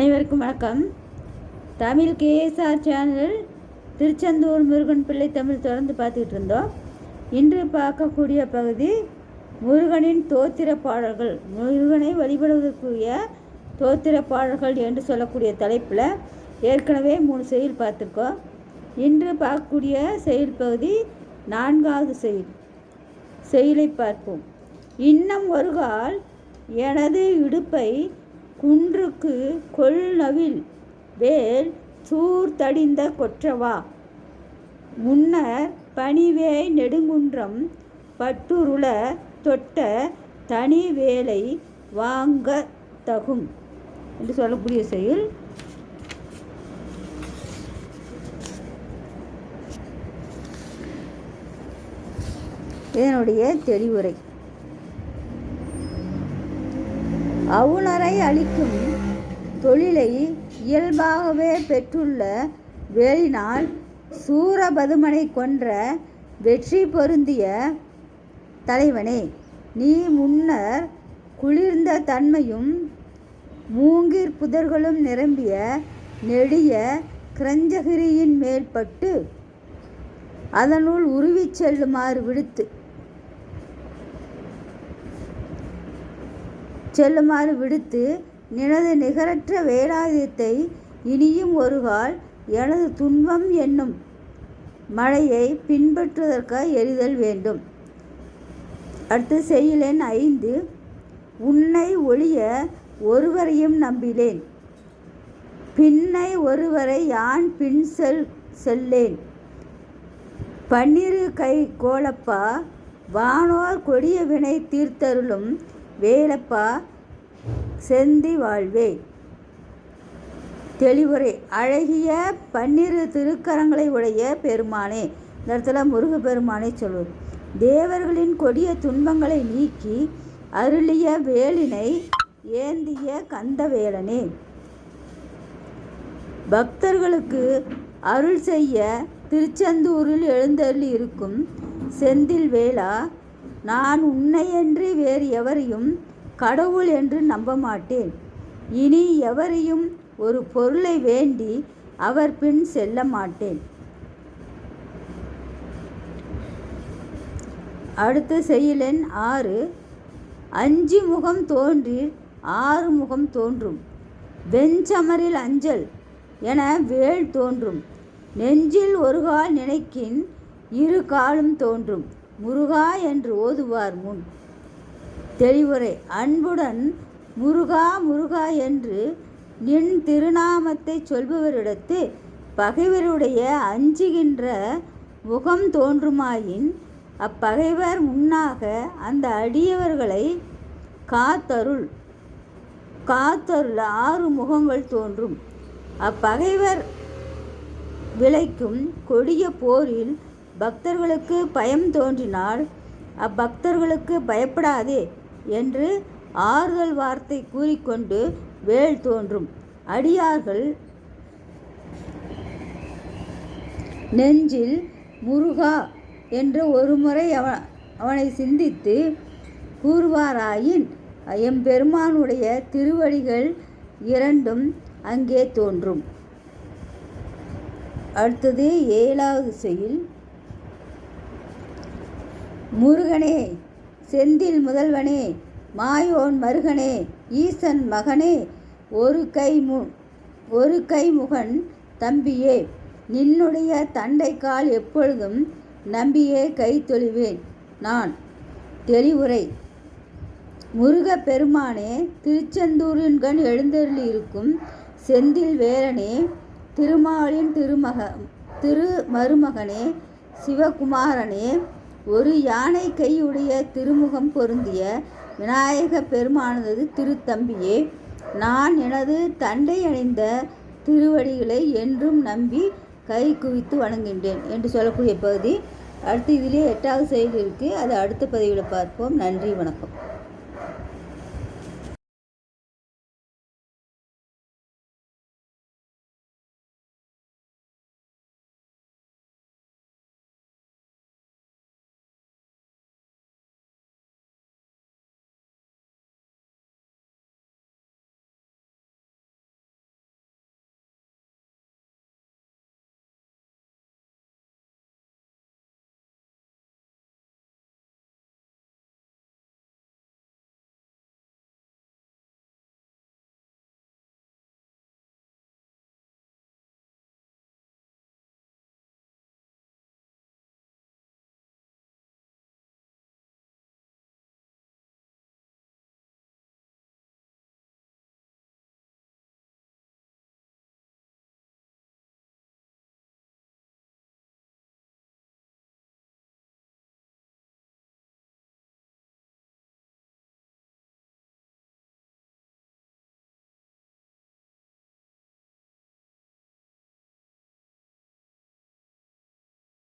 அனைவருக்கும் வணக்கம். Tamil KSR channel Tiruchendur Murugan பிள்ளை தமிழ் தொடர்ந்து பார்த்துக்கிட்டு இருந்தோம். இன்று பார்க்கக்கூடிய பகுதி முருகனின் தோத்திர பாடல்கள். முருகனை வழிபடுவதற்குரிய தோத்திர பாடல்கள் என்று சொல்லக்கூடிய தலைப்பில் ஏற்கனவே மூணு செயல் பார்த்துருக்கோம். இன்று பார்க்கக்கூடிய செயல் பகுதி நான்காவது செயல். செயலை பார்ப்போம். இன்னும் ஒரு கால் எனது இடுப்பை குன்றுக்கு கொள்நவில் வேல் சூர்த்தடிந்த கொற்றவா? முன்னர் பணிவேய் நெடுங்குன்றம் பட்டுருள தொட்ட தனி வேலை வாங்க தகும் என்று சொல்லக்கூடிய செயல். இதனுடைய தெளிவுரை அவுணரை அளிக்கும் தொழிலை இயல்பாகவே பெற்றுள்ள வேலினால் சூரபதுமனை கொன்ற வெற்றி பொருந்திய தலைவனே நீ முன்னர் குளிர்ந்த தன்மையும் மூங்கிற் புதர்களும் நிரம்பிய நெடிய கிரஞ்சகிரியின் மேல்பட்டு அதனுள் உருவிச் செல்லுமாறு விடுத்து செல்லுமாறு விடுத்து நினது நிகரற்ற வேலாயுதத்தை இனியும் ஒருகால் எனது துன்பம் என்னும் மழையை பின்பற்றுவதற்காக எரிதல் வேண்டும். அடுத்து செய்யலேன் ஐந்து. உன்னை ஒழிய ஒருவரையும் நம்பினேன். பின்னை ஒருவரை யான் பின் செல் செல்லேன். பன்னிரு கை கோலப்பா வானோர் கொடிய வினை தீர்த்தருளும் வேலப்பா செந்தி வாழ்வே. தெளிவுரை. அழகிய பன்னிரு திருக்கரங்களை உடைய பெருமானே. இந்த இடத்துல முருகப்பெருமானை சொல்வது. தேவர்களின் கொடிய துன்பங்களை நீக்கி அருளிய வேலினை ஏந்திய கந்தவேலனே. பக்தர்களுக்கு அருள் செய்ய திருச்செந்தூரில் எழுந்தருளி இருக்கும் செந்தில் வேளா நான் உன்னையன்றி வேறு எவரையும் கடவுள் என்று நம்ப மாட்டேன் இனி எவரையும் ஒரு பொருளை வேண்டி அவர் பின் செல்ல மாட்டேன் அடுத்த செயலெண் ஆறு. அஞ்சு முகம் தோன்றி ஆறு முகம் தோன்றும். வெஞ்சமரில் அஞ்சல் என வேள் தோன்றும். நெஞ்சில் ஒரு கால் நினைக்கின் இரு காலும் தோன்றும். முருகா என்று ஓதுவார் முன். தெளிவுரை அன்புடன் முருகா முருகா என்று நின் திருநாமத்தை சொல்பவரிடத்து பகைவருடைய அஞ்சுகின்ற முகம் தோன்றுமாயின் அப்பகைவர் முன்னாக அந்த அடியவர்களை காத்தருள் காத்தருள் ஆறு முகங்கள் தோன்றும். அப்பகைவர் விளைக்கும் கொடிய போரில் பக்தர்களுக்கு பயம் தோன்றினால் அப்பக்தர்களுக்கு பயப்படாதே என்று ஆறுதல் வார்த்தை கூறிக்கொண்டு வேல் தோன்றும். அடியார்கள் நெஞ்சில் முருகா என்று ஒருமுறை அவன் அவனை சிந்தித்து கூறுவாராயின் எம்பெருமானுடைய திருவடிகள் இரண்டும் அங்கே தோன்றும். அடுத்தது ஏழாவது செயல். முருகனே செந்தில் முதல்வனே மாயோன் மருகனே ஈசன் மகனே ஒரு கை மு ஒரு கை முகன் தம்பியே நின்னுடைய தண்டை கால் எப்பொழுதும் நம்பியே கை தொழுவேன் நான். தெளிவுரை. முருக பெருமானே திருச்செந்தூரின்கண் எழுந்தருளி இருக்கும் செந்தில் வேலனே திருமாலின் திருமக திரு மருமகனே சிவகுமாரனே ஒரு யானை கையுடைய திருமுகம் பொருந்திய விநாயக பெருமானது திருத்தம்பியே நான் எனது தண்டை அணிந்த திருவடிகளை என்றும் நம்பி கை குவித்து வணங்குகின்றேன் என்று சொல்லக்கூடிய பகுதி. அடுத்து இதிலே எட்டாவது செயல் இருக்குது அதை அடுத்த பதிவில் பார்ப்போம். நன்றி வணக்கம்.